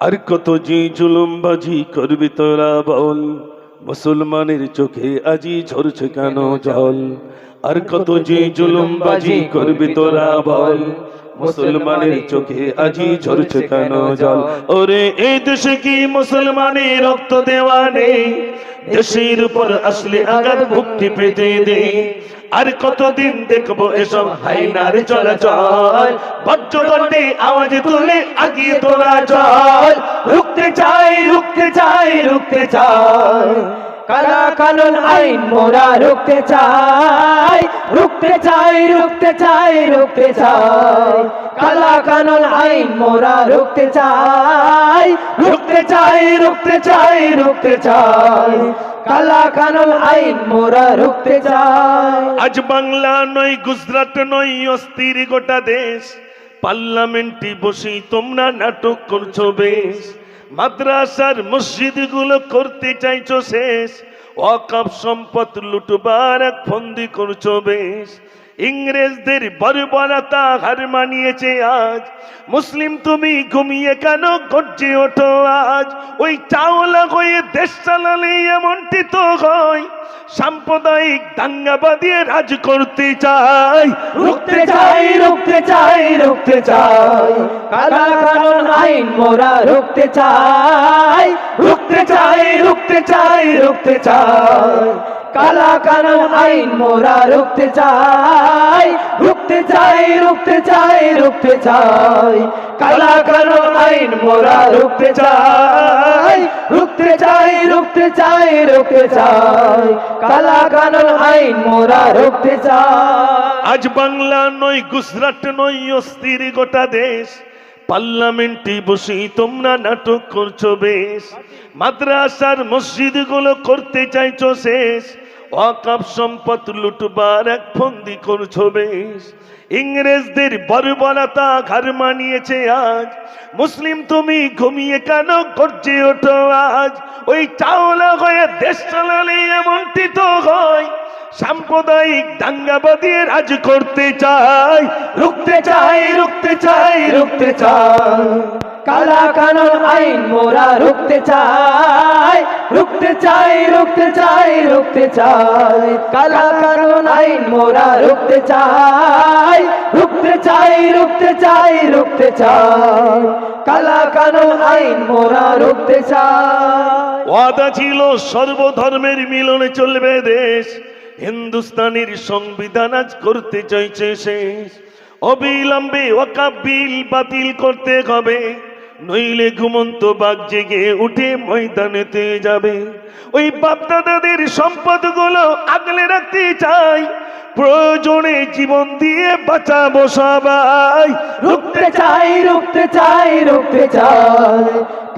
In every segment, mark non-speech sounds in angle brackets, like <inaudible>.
আর কত যে জুলুমবাজি করবি তোরা বল? মুসলমানের চোখে আজি ঝরছে কেন জল? আর কত যে জুলুমবাজি করবি তোরা বল? মুসলমানের চোখে আজি ঝরছে কেন জল? ওরে এই দেশে কি মুসলমানের রক্ত দেওয়া নেই? দেশের উপর আসলে আঘাত মুক্তি পেতে দে আর কতদিন দেখব এসব? হাইনার চলাচল বজ্রদণ্ডে আওয়াজ তুলে আগিয়ে তোলা চল রুখতে চাই রুখতে চাই রুখতে চাই। কালা কানুন আইন মোরা রুখতে চাই। রুখতে চাই রুখতে চাই রুখতে চাই। কালা কানুন আইন মোরা রুখতে চাই। রুখতে চাই রুখতে চাই রুখতে চাই। আজ বাংলা নয়, গুজরাট নয়, অস্থির গোটা দেশ। পার্লামেন্টে বসে তোমরা নাটক করছ বেশ। মাদ্রাসার মসজিদগুলো করতে চাইছো শেষ। অকাপ সম্পদ লুটবার এক ফন্দি করছ বেশ। ইংরেজদের বর্বরতা হার মানিয়েছে আজ। মুসলিম তুমি ঘুমিয়ে কেন গর্জে ওঠো আজ? ওই চাওলা হয়ে দেশ চালালে এমনটি তো হয়। সাম্প্রদায়িক দাঙ্গা বাদিয়ে রাজ করতে চাই। রুখতে চাই রুখতে চাই রুখতে চাই। কালা কানুন আইন মোরা রুখতে চাই। রুখতে চাই রুখতে চাই রুখতে চাই। কালা কানুন আইন, মোরা রুখতে চাই রুখতে চাই রুখতে চাই রুখতে চাই। কালা কানুন আইন, মোরা রুখতে চাই রুখতে চাই রুখতে চাই রুখতে চাই। কালা কানুন আইন, মোরা রুখতে চাই। আজ বাংলা নয়, গুজরাট নয়, অস্থির গোটা দেশ। পার্লামেন্টে বসে তোমরা নাটক করছ বেশ। মাদ্রাসার মসজিদগুলো করতে চাইছো শেষ। অকাপ সম্পদ লুটবার এক ফন্দি করছ বেশ ইংরেজদের বর্বরতা ঘর মানিয়েছে আজ। মুসলিম তুমি ঘুমিয়ে কেন করছে ওঠো আজ? ওই চাওলা হয়ে দেশ চালালে এমনটি তো হয়। সাম্প্রদায়িক দাঙ্গাবাদী রাজ করতে চাই। রুখতে চাই রুখতে চাই রুখতে চাই। কালা কানুন আইন মোরা রুখতে চাই। রুখতে চাই রুখতে চাই রুখতে চাই। কালা কানুন আইন মোরা রুখতে চাই। রুখতে চাই রুখতে চাই রুখতে চাই। কালা কানুন আইন মোরা রুখতে চাই। ওয়াদা ছিল সর্বধর্মের মিলনে চলবে দেশ। হিন্দুস্তানের সংবিধান আজ করতে চাইছে শেষ অবিলম্বে ওয়াকাব বিল বাতিল করতে হবে, নইলে ঘুমন্ত বাঘ জেগে উঠে ময়দানেতে যাবে। ওই বাপদাদাদের সম্পদগুলো আগলে রাখতে চাই, প্রয়োজনে জীবন দিয়ে বাঁচাবো সবাই। রুখতে চাই রুখতে চাই রুখতে চাই।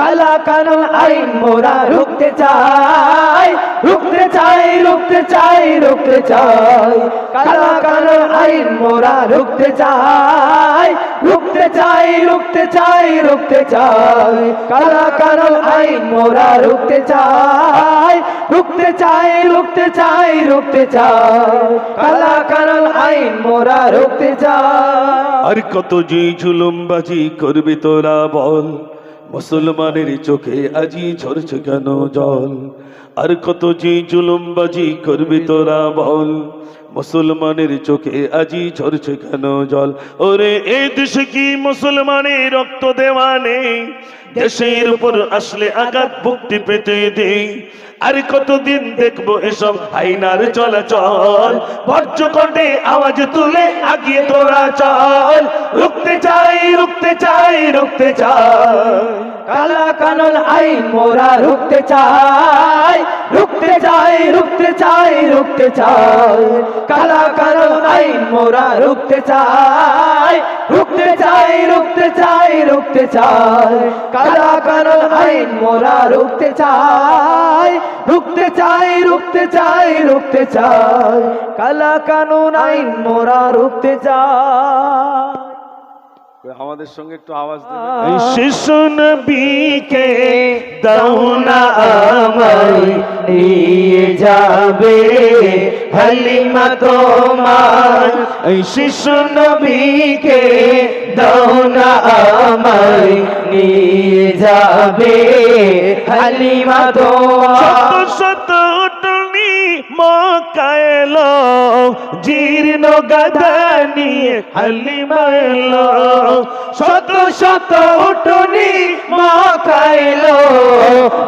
কালা কানুন আইন মোরা রুখতে চাই রুখতে চাই রুখতে চাই রুখতে চাই। কালা কানুন আইন মোরা রুখতে চাই রুখতে চাই রুখতে চাই রুখতে চাই। কালা কানুন আইন মোরা রুখতে চাই রুখতে চাই রুখতে চাই রুখতে চাই। কালা কানুন আইন মোরা রুখতে চাই। আর কত যে ঝুলুমবাজি করবি তোরা বল। মুসলমানের চোখে আজি ঝরছে কেন জল? আর কত যে জুলুমবাজি করবি তোরা বল? মুসলমানের চোখে আজি ঝরছে কেন জল? ওরে, এ দেশে কি মুসলমানের রক্ত দেওয়া নেই? দেশের উপর আসলে আঘাত ভুক্তি পেতে দেই। আর কতদিন দেখব এসব আইনার চলাচল? বজ্রকণ্ঠে আওয়াজ তুলে আগিয়ে তোরা চল। রুখতে চাই রুখতে চাই রুখতে চাই। কালা কানুন আইন মোরা রুখতে চাই। রুখতে চাই রুখতে চাই রুখতে চাই। কালা কানুন আইন মোরা রুখতে চাই। রুখতে চাই রুখতে চাই রুখতে চাই। কালা মোরা রুখতে চাই রুখতে চাই রুখতে চাই রুখতে চাই। কালা কানুন আইন মোরা রুখতে চাই। আমাদের সঙ্গে একটু আওয়াজ শিশু নবীকে দাও না আমায় নিয়ে যাবে হালিমা তোমার। শিশু নবীকে দাও না আমায় নিয়ে যাবে হালিমা শত তোমার শত উটনি মকায়েলো জীর্ণ গাধা নিয়ে হালিমা এলো শত শত উঠুনি, মাখাইলো।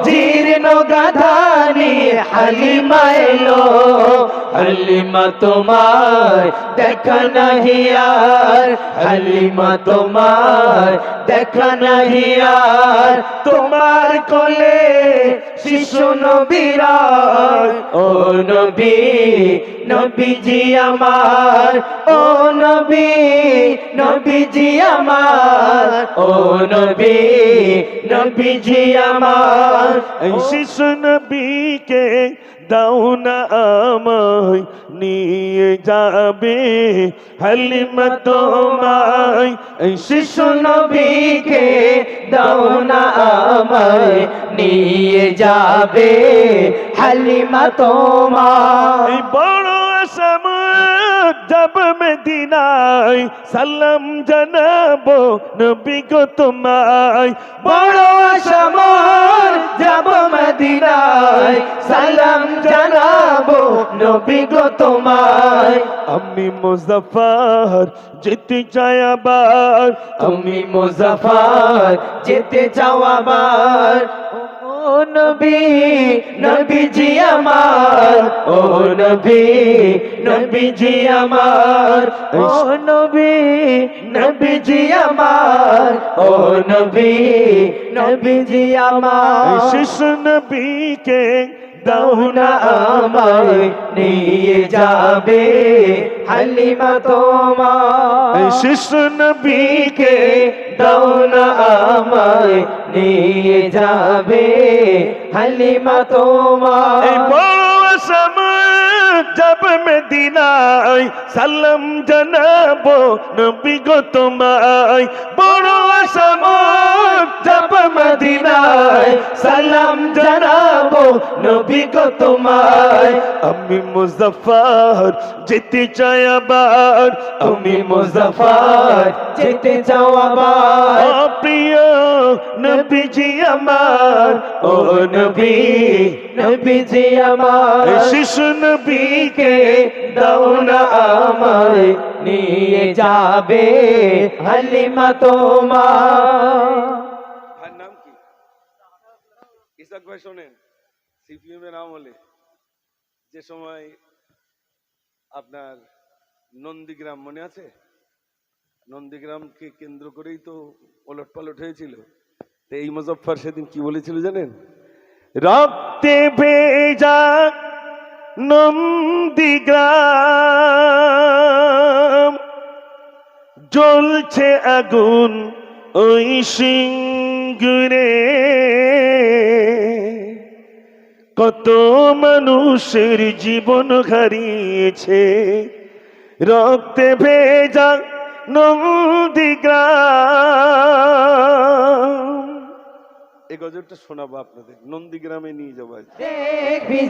জীর্ণ গাধানি হালিমা এলো হালিমা তোমার দেখা নাহি আর, হালিমা তোমার দেখা নাহি আর। তোমার কোলে শিশু নবীরার ও নবী, নবীজি আমার, ও নবী নবীজি আমার। ও নবী নবীজি আমার। শিশু নবীকে দাও না আমায় নিয়ে যাবে হালিমা তোমায়। শিশু নবীকে দাও না আমায় নিয়ে যাবে হালিমা এই বড় আসাম যাব মদিনায় সালাম জানাব নবী গো তোমায় বড় আশামর যাব মদিনায় সালাম জানাব নবী গো তোমায় আমি মুজফার যেতে চাই আবার তুমি মুজাফার যেতে চাও আবার ও নবী, নবীজি আমার। ও নবী, নবীজি আমার। ও নবী, নবীজি আমার। ও নবী, নবীজি আমার। শিশু দাও দাও না আমায় নিয়ে যাবে হালিমা তোমার শিশু নবীকে দাও না আমায় নিয়ে যাবে হালিমা তোমার বড় আসাম যাব মদিনায় সালাম জানাব নবী গো তোমায় বড় আসাম যাব মদিনায় সালাম জানাব নবী গো তোমায় আমি মুজফার যেতে চাই আবার তুমি মুজাফার যেতে চাও আবার প্রিয় নবীজি আমার ও নবী নবীজি আমার শিশু নবীকে দাও না আমায়, নিয়ে যাবে হালিমা তোমার। ভাইয়ের নাম কি? ইসাক ভাই শোনেন সিপিএম এর আমলে যে সময় আপনার নন্দীগ্রাম মনে আছে? নন্দীগ্রামকে কেন্দ্র করেই তো ওলট পালট হয়েছিল। তো এই মুজফ্ফর সেদিন কি বলেছিল জানেন? রক্তে ভেজা নন্দীগ্রাম। জ্বলছে আগুন ওই সিঙ্গুরে। কত মানুষের জীবন হারিয়েছে। রক্তে ভেজা নন্দীগ্রাম। গজলটা শোনাবো আপনাদের নন্দীগ্রামে নিয়ে যাব। দেখবি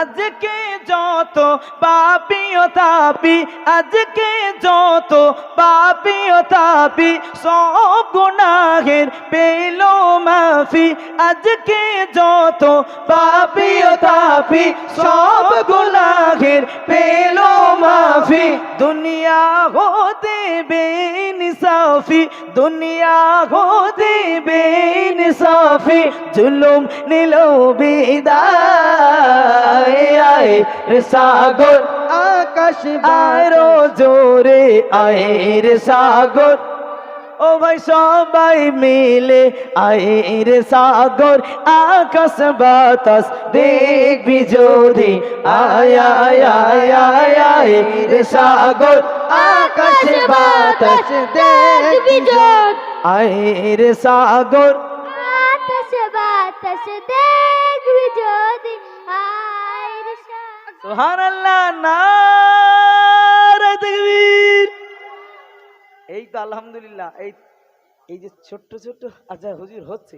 আজকে যত পাপি ও তাপি, আজকে যত পাপি ও তাপি, সব গুনাহের পেল মাফি, আজকে যত পাপি ও তাপি, সব গুনাহের পেল মাফি দুনিয়া হতে বেনিসাফি দুনিয়া হতে বেনিসাফি জুলুম নিল বিদায়। আয় সাগর, আকাশ আরও জোরে। আয় রে সাগর, ও ভাই সবাই মিলে। আয় রে সাগর, আকাশ বাতাস দেখবি যদি। আয় আয় সাগর, আকাশ বাতাস দেখবি যদি। আয় রে সাগর। বাতাস বাতাস দেখবি যদি আয় রে সাগর। সুবহানাল্লাহ নারে তাকবীর। এই তো আলহামদুলিল্লাহ এই এই যে ছোট্ট ছোট্ট আচ্ছা হুজুর হচ্ছে।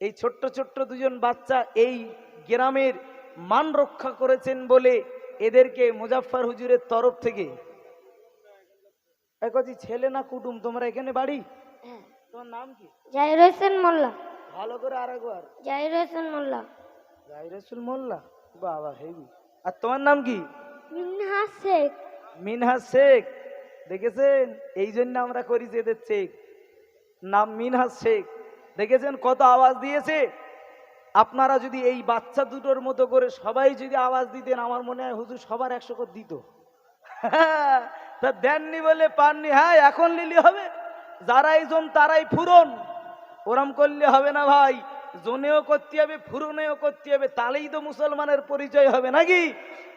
এই ছোট্ট ছোট্ট দুজন বাচ্চা এই গ্রামের মান রক্ষা করেছেন বলে এদেরকে মুজাফফর হুজুরের তরফ থেকে। একজি ছেলে না কুটুম তোমরা এখানে বাড়ি? তোমার নাম কি? জাহির হোসেন মোল্লা। ভালো করে আরেকবার। জাহির হোসেন মোল্লা। জাহিরুল মোল্লা? বাবা হেবি আর তোমার নাম কি? মিনহা শেখ। মিনহাজ শেখ। দেখেছেন? এই জন্য আমরা করি যে এদের শেখ। নাম মিনহাজ শেখ। দেখেছেন কত আওয়াজ দিয়েছে? আপনারা যদি এই বাচ্চা দুটোর মতো করে সবাই যদি আওয়াজ দিতেন আমার মনে হয় হুজুর সবার একশো করে দিত। <laughs> তা দেননি বলে পাননি। হ্যাঁ এখন লিলি হবে। যারাই জন, তারাই ফুরন। ওরম করলে হবে না ভাই। জোনেও করতে হবে, ফুরনেও করতে হবে। তাহলেই তো মুসলমানের পরিচয় হবে, নাকি?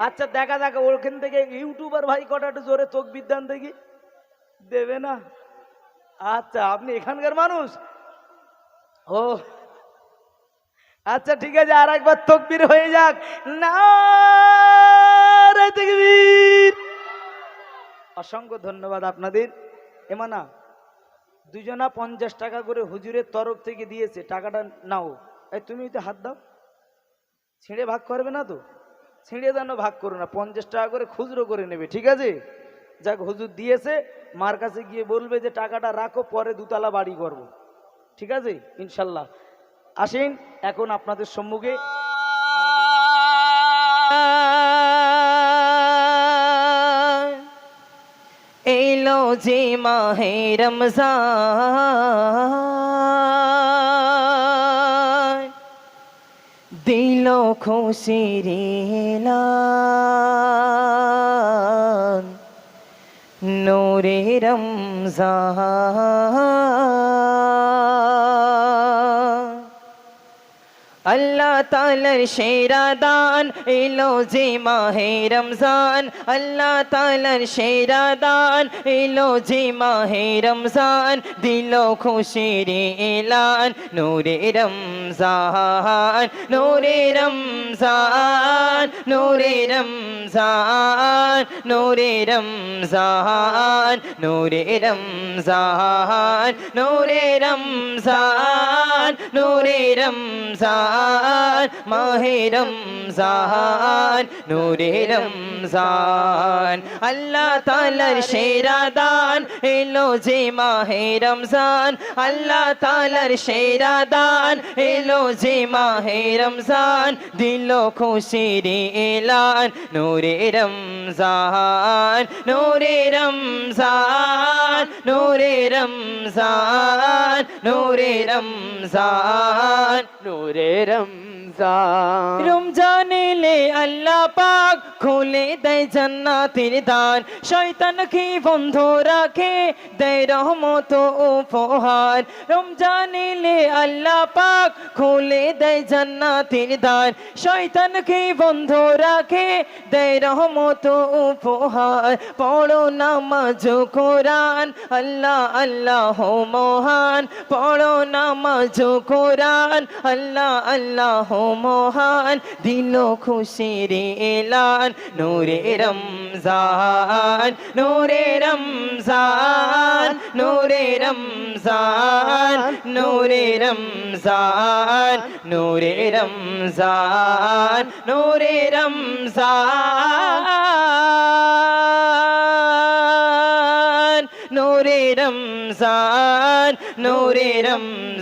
আচ্ছা দেখা যাক, ওখান থেকে ইউটিউবার ভাই কটা জোরে চোখ বিদ্যান দেখি। দেবে না? আচ্ছা আপনি এখানকার মানুষ? ও আচ্ছা ঠিক আছে, আর একবার তকবির হয়ে যাক। না অসংখ্য ধন্যবাদ আপনাদের। এমানা দুজনা পঞ্চাশ টাকা করে হুজুরের তরফ থেকে দিয়েছে, টাকাটা নাও। এই তুমি তো হাত দাও। ছিঁড়ে ভাগ করবে না তো? ছিঁড়ে যেন ভাগ করো না, পঞ্চাশ টাকা করে খুচরো করে নেবে, ঠিক আছে? যাক, হুজুর দিয়েছে, মার কাছে গিয়ে বলবে যে, টাকাটা রাখো, পরে দুতলা বাড়ি করব। ঠিক আছে? ইনশাল্লাহ। আসেন, এখন আপনাদের সম্মুখে রোজে মাহে রমজান দিল খুশি নোরে রমজান আল্লাহ তালার সেরা দান এলো যে মাহে রমজান। আল্লাহ তালার সেরা দান এলো যে মাহে রমজান। দিল খুশির এলান নূরে রমজান নূরে রমজান নূরে রমজান নূরে রমজান নূরে রমজান নূরে রমজান নূরে Ramzan. Ramazan Mahi Ramazan Nuri Ramazan Allah Taalar Şeradan Elo je Mahi Ramazan Allah Taalar Şeradan Elo je Mahi Ramazan Dilo Khushiri Elan Nuri Ramazan Nuri Ramazan Nuri Ramazan Nuri Ramazan Nuri பெரம் Ramzan. এলে আল্লাহ পাক খুলে দেয় জান্নাতের শয়তানকে বন্ধ রাখে? দেয় রহমত উপহার। রমজান এলে আল্লাহ পাক খুলে দেয় জান্নাতের শয়তানকে বন্ধ রাখে? দেয় রহমত উপহার। পড়ো নামাজ কোরআন। আল্লাহ আল্লাহ মহান। পড়ো নামাজ কোরআন। আল্লাহ আল্লাহ মহান দিল খুশির এলান নূরে রমজান নূরে রমজান নূরে রমজান নূরে রমজান নূরে রমজান নূরে রমজান নূরে রমজান নূরে রমজান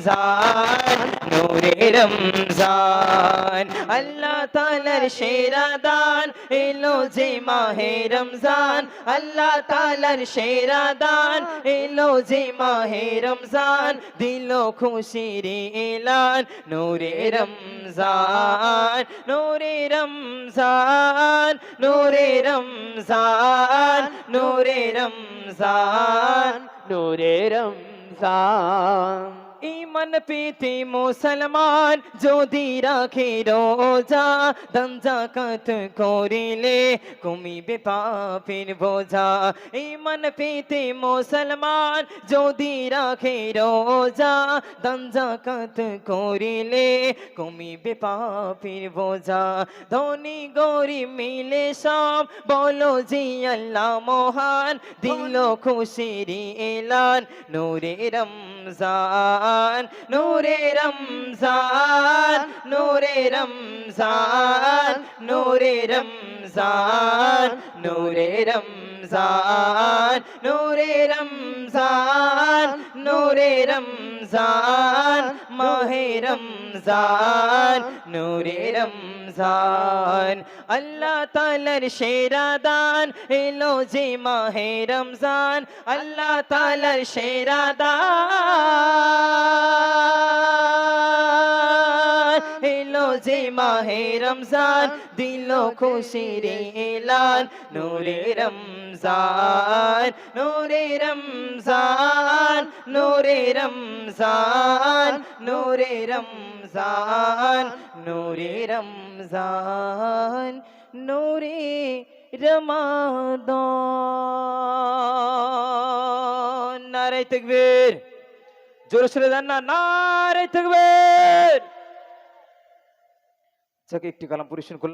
নূরে রমজান। আল্লাহ তালার সেরা দান এলো যে মাহে রমজান। আল্লাহ তালার সেরা দান এলো যে মাহে রমজান। দিল খুশির এলান, নূরে রমজান নূরে রমজান নূরে রমজান নূরে রমজান নূরে রমজান। ইমান পেতে মুসলমান যদি রাখে রোজা দান জাকাত করিলে কমিবে পাপের বোঝা। ইমান পেতে মুসলমান যদি রাখে রোজা দান জাকাত করিলে কমিবে পাপের বোঝা। ধনী গরিব মিলে সব বলো জি আল্লাহ মহান, দিল খুশির এলান নূরে রমজান নূরে রমজান নূরে রমজান নূরে রমজান। নূরে রমজান নূরে রমজান নূরে রমজান, মাহে রমজান, নূরে রমজান। আল্লাহ তালার সেরা এলো যে মাহে রমজান, আল্লাহ তালার সেরা এলো যে মাহে রমজান, দিল খুশির এলান। নূরে রমজান নূরে রমজান নূরে রমজান নূরে রমজান নূরে রমজান, নূরে রমাদান। নারে তকবীর। জোরে সরে দেন না নারে তকবীর। যাকে একটি কালাম পরিবেশন করলাম